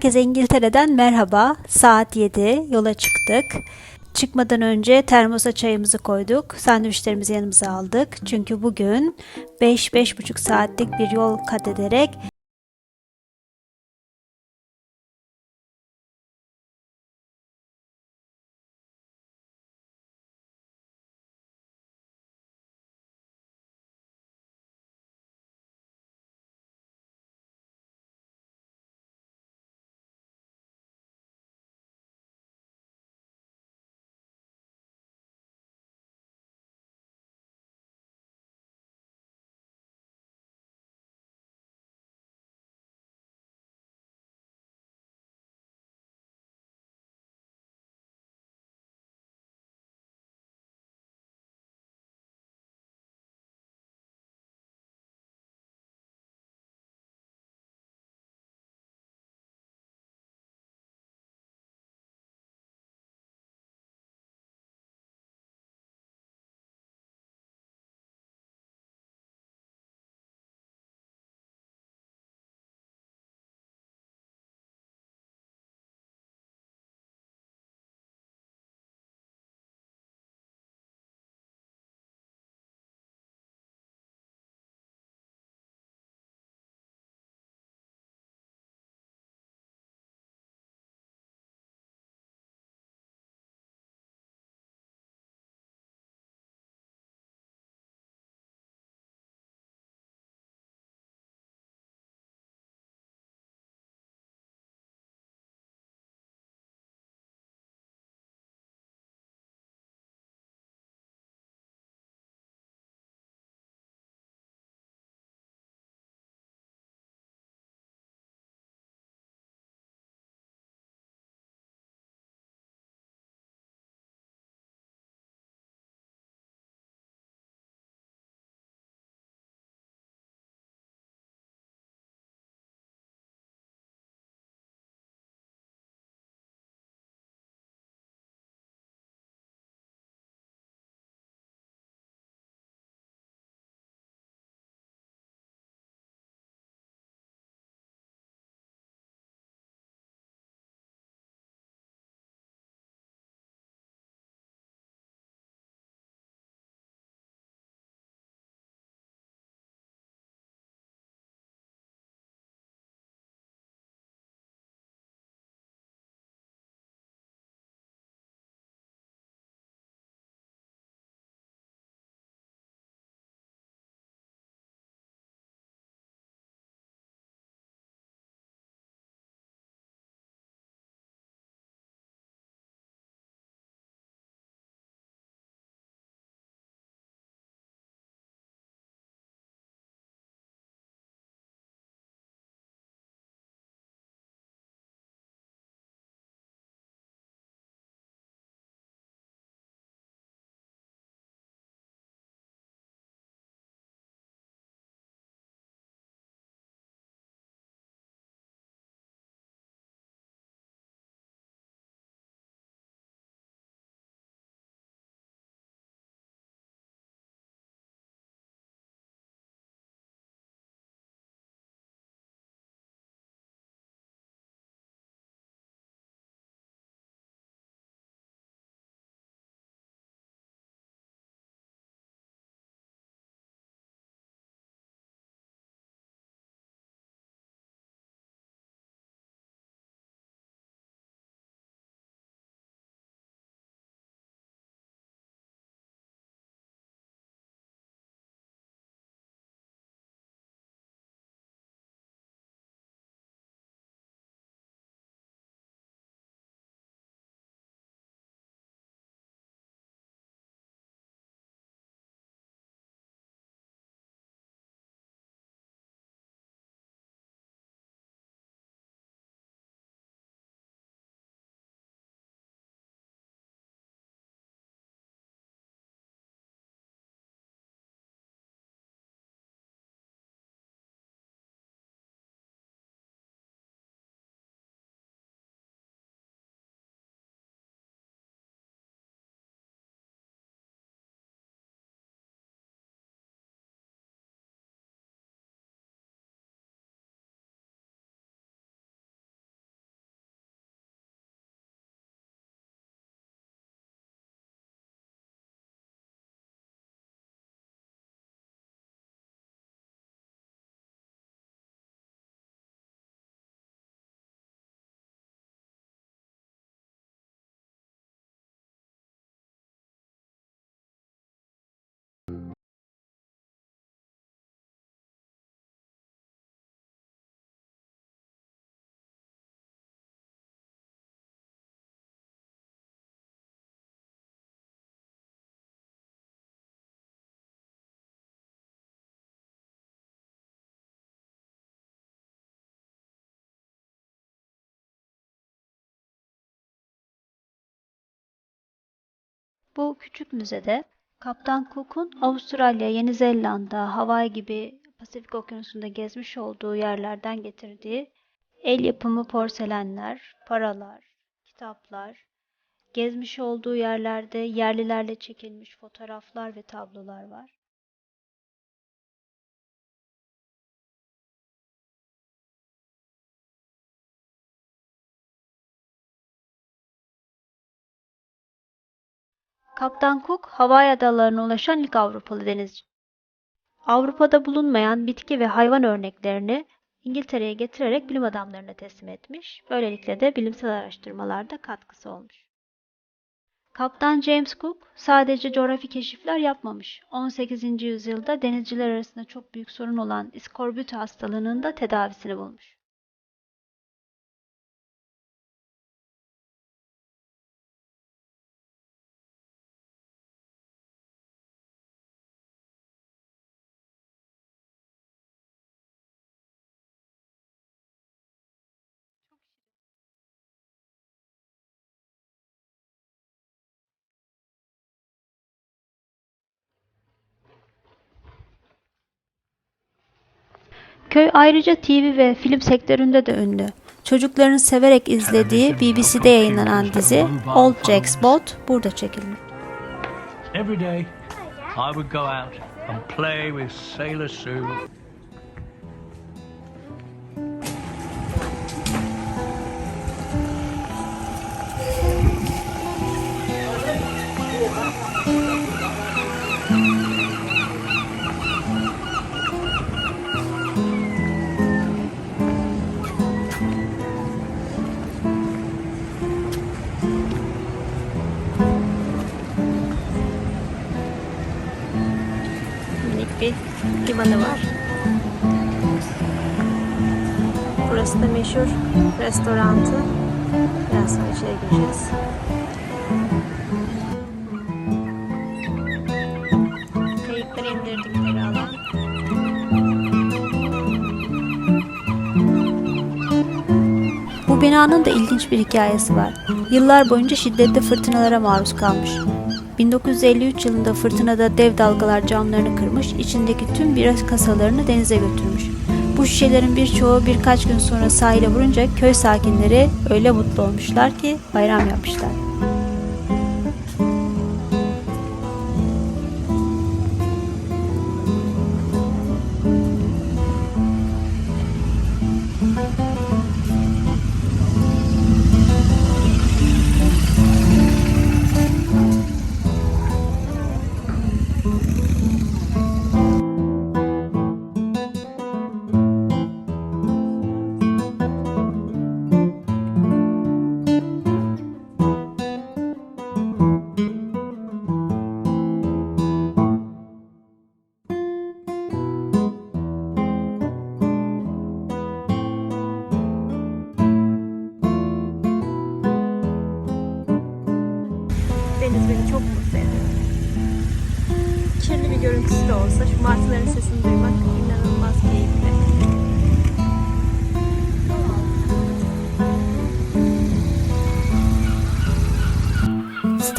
Herkese İngiltere'den merhaba. Saat 7. Yola çıktık. Çıkmadan önce termosa çayımızı koyduk. Sandviçlerimizi yanımıza aldık. Çünkü bugün 5-5,5 saatlik bir yol kat ederek Bu küçük müzede Kaptan Cook'un Avustralya, Yeni Zelanda, Hawaii gibi Pasifik Okyanusu'nda gezmiş olduğu yerlerden getirdiği el yapımı porselenler, paralar, kitaplar, gezmiş olduğu yerlerde yerlilerle çekilmiş fotoğraflar ve tablolar var. Kaptan Cook, Hawaii adalarına ulaşan ilk Avrupalı denizci. Avrupa'da bulunmayan bitki ve hayvan örneklerini İngiltere'ye getirerek bilim adamlarına teslim etmiş. Böylelikle de bilimsel araştırmalarda katkısı olmuş. Kaptan James Cook sadece coğrafi keşifler yapmamış. 18. yüzyılda denizciler arasında çok büyük sorun olan iskorbüt hastalığının da tedavisini bulmuş. Köy ayrıca TV ve film sektöründe de ünlü. Çocukların severek izlediği BBC'de yayınlanan dizi Old Jack's Boat burada çekilmiş. Every day, I would go out and play with Sailor Sue. Burası meşhur restorantı. Biraz sonra içeri gireceğiz. Kayıkları indirdikleri alan. Bu binanın da ilginç bir hikayesi var. Yıllar boyunca şiddetli fırtınalara maruz kalmış. 1953 yılında fırtınada dev dalgalar camlarını kırmış, içindeki tüm bira kasalarını denize götürmüş. Bu şişelerin birçoğu birkaç gün sonra sahile vurunca köy sakinleri öyle mutlu olmuşlar ki bayram yapmışlar.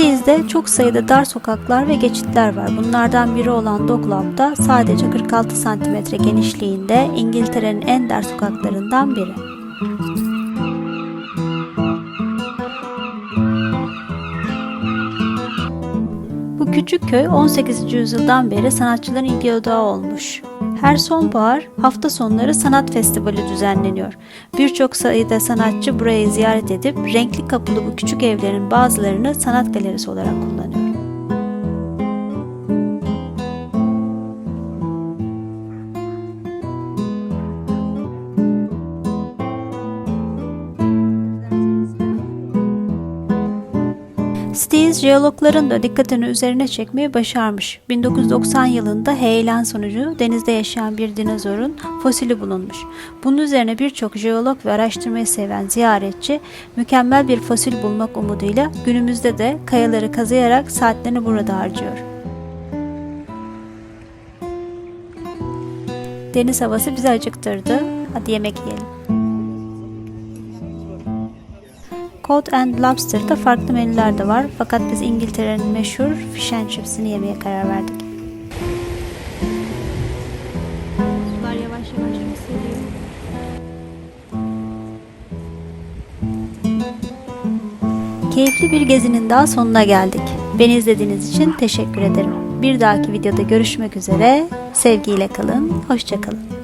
Steve'de çok sayıda dar sokaklar ve geçitler var. Bunlardan biri olan Dockland'da sadece 46 santimetre genişliğinde İngiltere'nin en dar sokaklarından biri. Bu küçük köy 18. yüzyıldan beri sanatçıların ilgi odağı olmuş. Her sonbahar hafta sonları sanat festivali düzenleniyor. Birçok sayıda sanatçı burayı ziyaret edip renkli kapılı bu küçük evlerin bazılarını sanat galerisi olarak kullanıyor. Steels jeologların da dikkatini üzerine çekmeyi başarmış. 1990 yılında heyelan sonucu denizde yaşayan bir dinozorun fosili bulunmuş. Bunun üzerine birçok jeolog ve araştırmayı seven ziyaretçi mükemmel bir fosil bulmak umuduyla günümüzde de kayaları kazıyarak saatlerini burada harcıyor. Deniz havası bizi acıktırdı. Hadi yemek yiyelim. Cod and Lobster'da farklı menüler de var. Fakat biz İngiltere'nin meşhur fish and chips'ini yemeye karar verdik. Keyifli bir gezinin daha sonuna geldik. Beni izlediğiniz için teşekkür ederim. Bir dahaki videoda görüşmek üzere. Sevgiyle kalın, hoşça kalın.